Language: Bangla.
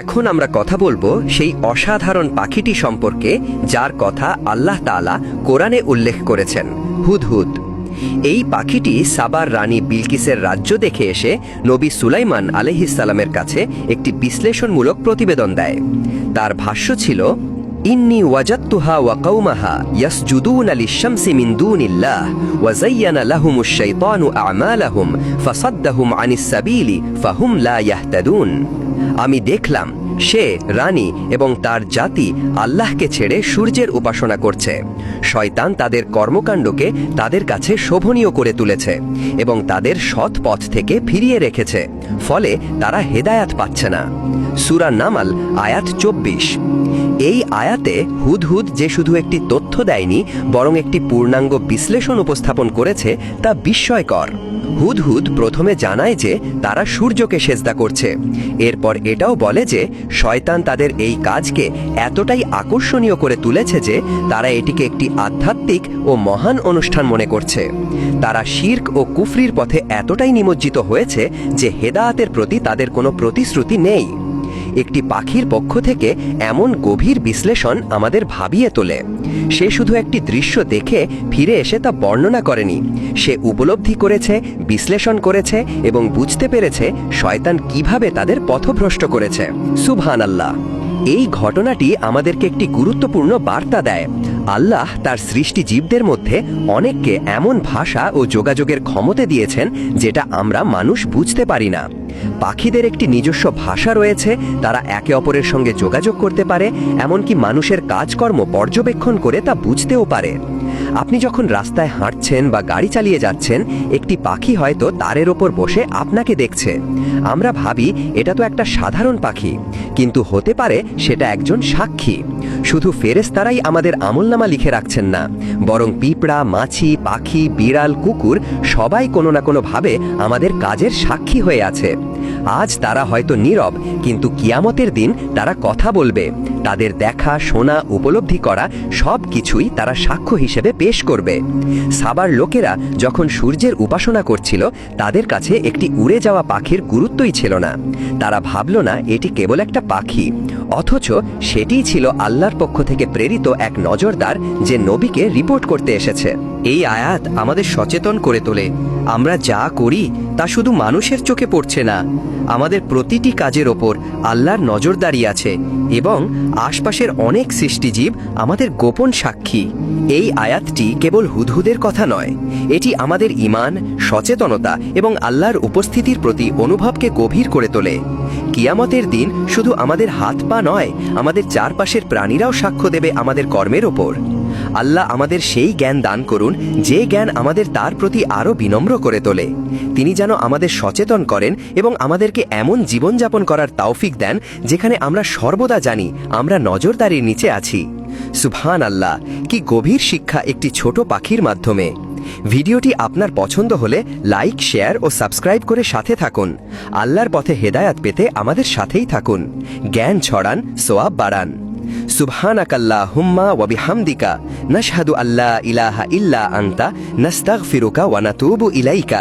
এখন আমরা কথা বলব সেই অসাধারণ পাখিটি সম্পর্কে, যার কথা আল্লাহ তালা কোরআনে উল্লেখ করেছেন। হুদহুদ এই পাখিটি সাবার রানী বিলকিসের রাজ্য দেখে এসে নবী সুলাইমান আলহিসালামের কাছে একটি বিশ্লেষণমূলক প্রতিবেদন দেয়। তার ভাষ্য ছিল ইন্নি ওয়াজাত্তুহা ওয়া কৌমাহা ইয়াসজুদুনা লিশ-শামসি মিন দুনিল্লাহ ওয়া যায়্যানা লাহুমুশ শাইতানু আ'মালাহুম ফাসাদ্দাহুম আনিস সাবিলি ফাহুম লা ইয়াহতাদুন আমি দেখলাম সে, রানী এবং তার জাতি আল্লাহকে ছেড়ে সূর্যের উপাসনা করছে। শয়তান তাদের কর্মকাণ্ডকে তাদের কাছে শোভনীয় করে তুলেছে এবং তাদের সৎ পথ থেকে ফিরিয়ে রেখেছে, ফলে তারা হেদায়াত পাচ্ছে না। সুরা নামাল, আয়াত চব্বিশ। এই আয়াতে হুদহুদ যে শুধু একটি তথ্য দেয়নি, বরং একটি পূর্ণাঙ্গ বিশ্লেষণ উপস্থাপন করেছে, তা বিস্ময়কর। হুদহুদ প্রথমে জানায় যে তারা সূর্যকে সেজদা করছে। এরপর এটাও বলে যে শয়তান তাদের এই কাজকে এতটাই আকর্ষণীয় করে তুলেছে যে তারা এটিকে একটি আধ্যাত্মিক ও মহান অনুষ্ঠান মনে করছে। তারা শির্ক ও কুফরির পথে এতটাই নিমজ্জিত হয়েছে যে হেদায়াতের প্রতি তাদের কোনো প্রতিশ্রুতি নেই। একটি পাখির পক্ষ থেকে এমন গভীর বিশ্লেষণ আমাদের ভাবিয়ে তোলে। সে শুধু একটি দৃশ্য দেখে ফিরে এসে তা বর্ণনা করেনি। সে উপলব্ধি করেছে, বিশ্লেষণ করেছে এবং বুঝতে পেরেছে শয়তান কীভাবে তাদের পথভ্রষ্ট করেছে। সুবহান আল্লাহ এই ঘটনাটি আমাদেরকে একটি গুরুত্বপূর্ণ বার্তা দেয়। আল্লাহ তার সৃষ্টি জীবদের মধ্যে অনেককে এমন ভাষা ও যোগাযোগের ক্ষমতা দিয়েছেন যেটা আমরা মানুষ বুঝতে পারি না। পাখিদের একটি নিজস্ব ভাষা রয়েছে, তারা একে অপরের সঙ্গে যোগাযোগ করতে পারে, এমনকি মানুষের কাজকর্ম পর্যবেক্ষণ করে তা বুঝতেও পারে। আপনি যখন রাস্তায় হাঁটছেন বা গাড়ি চালিয়ে যাচ্ছেন, একটি পাখি হয়তো তারের ওপর বসে আপনাকে দেখছে। আমরা ভাবি, এটা তো একটা সাধারণ পাখি। কিন্তু হতে পারে সেটা একজন সাক্ষী। শুধু ফেরেশতারাই আমাদের আমলনামা লিখে রাখছেন না। বরং পিঁপড়া, মাছি, পাখি, বিড়াল, কুকুর সবাই কোনো না কোনো ভাবে আমাদের কাজের সাক্ষী হয়ে আছে। আজ তারা হয়তো নীরব, কিন্তু কিয়ামতের দিন তারা কথা বলবে। তাদের দেখা, শোনা, উপলব্ধি করা সব কিছুই তারা সাক্ষ্য হিসেবে পেশ করবে। সাবার লোকেরা যখন সূর্যের উপাসনা করছিল, তাদের কাছে একটি উড়ে যাওয়া পাখির গুরুত্বই ছিল না। তারা ভাবল না, এটি কেবল একটা পাখি, অথচ সেটিই ছিল আল্লাহর পক্ষ থেকে প্রেরিত এক নজরদার যে নবীকে রিপোর্ট করতে এসেছে। এই আয়াত আমাদের সচেতন করে তোলে। আমরা যা করি, তা শুধু মানুষের চোখে পড়ছে না। আমাদের প্রতিটি কাজের ওপর আল্লাহর নজরদারি আছে এবং আশপাশের অনেক সৃষ্টিজীব আমাদের গোপন সাক্ষী। এই আয়াতটি কেবল হুদহুদের কথা নয়, এটি আমাদের ইমান সচেতনতা এবং আল্লাহর উপস্থিতির প্রতি অনুভবকে গভীর করে তোলে। কিয়ামতের দিন শুধু আমাদের হাত পা নয়, আমাদের চারপাশের প্রাণীরাও সাক্ষ্য দেবে আমাদের কর্মের ওপর। আল্লাহ আমাদের সেই জ্ঞান দান করুন, যে জ্ঞান আমাদের তার প্রতি আরও বিনম্র করে তোলে। তিনি যেন আমাদের সচেতন করেন এবং আমাদেরকে এমন জীবনযাপন করার তৌফিক দেন, যেখানে আমরা সর্বদা জানি, আমরা নজরদারির নিচে আছি। সুবহান আল্লাহ কি গভীর শিক্ষা একটি ছোট পাখির মাধ্যমে। ভিডিওটি আপনার পছন্দ হলে লাইক, শেয়ার ও সাবস্ক্রাইব করে সাথে থাকুন। আল্লাহর পথে হেদায়াত পেতে আমাদের সাথেই থাকুন। জ্ঞান ছড়ান, সোয়াব বাড়ান। سبحانك اللهم وبحمدك نشهد أن لا إله إلا أنت نستغفرك ونتوب إليك.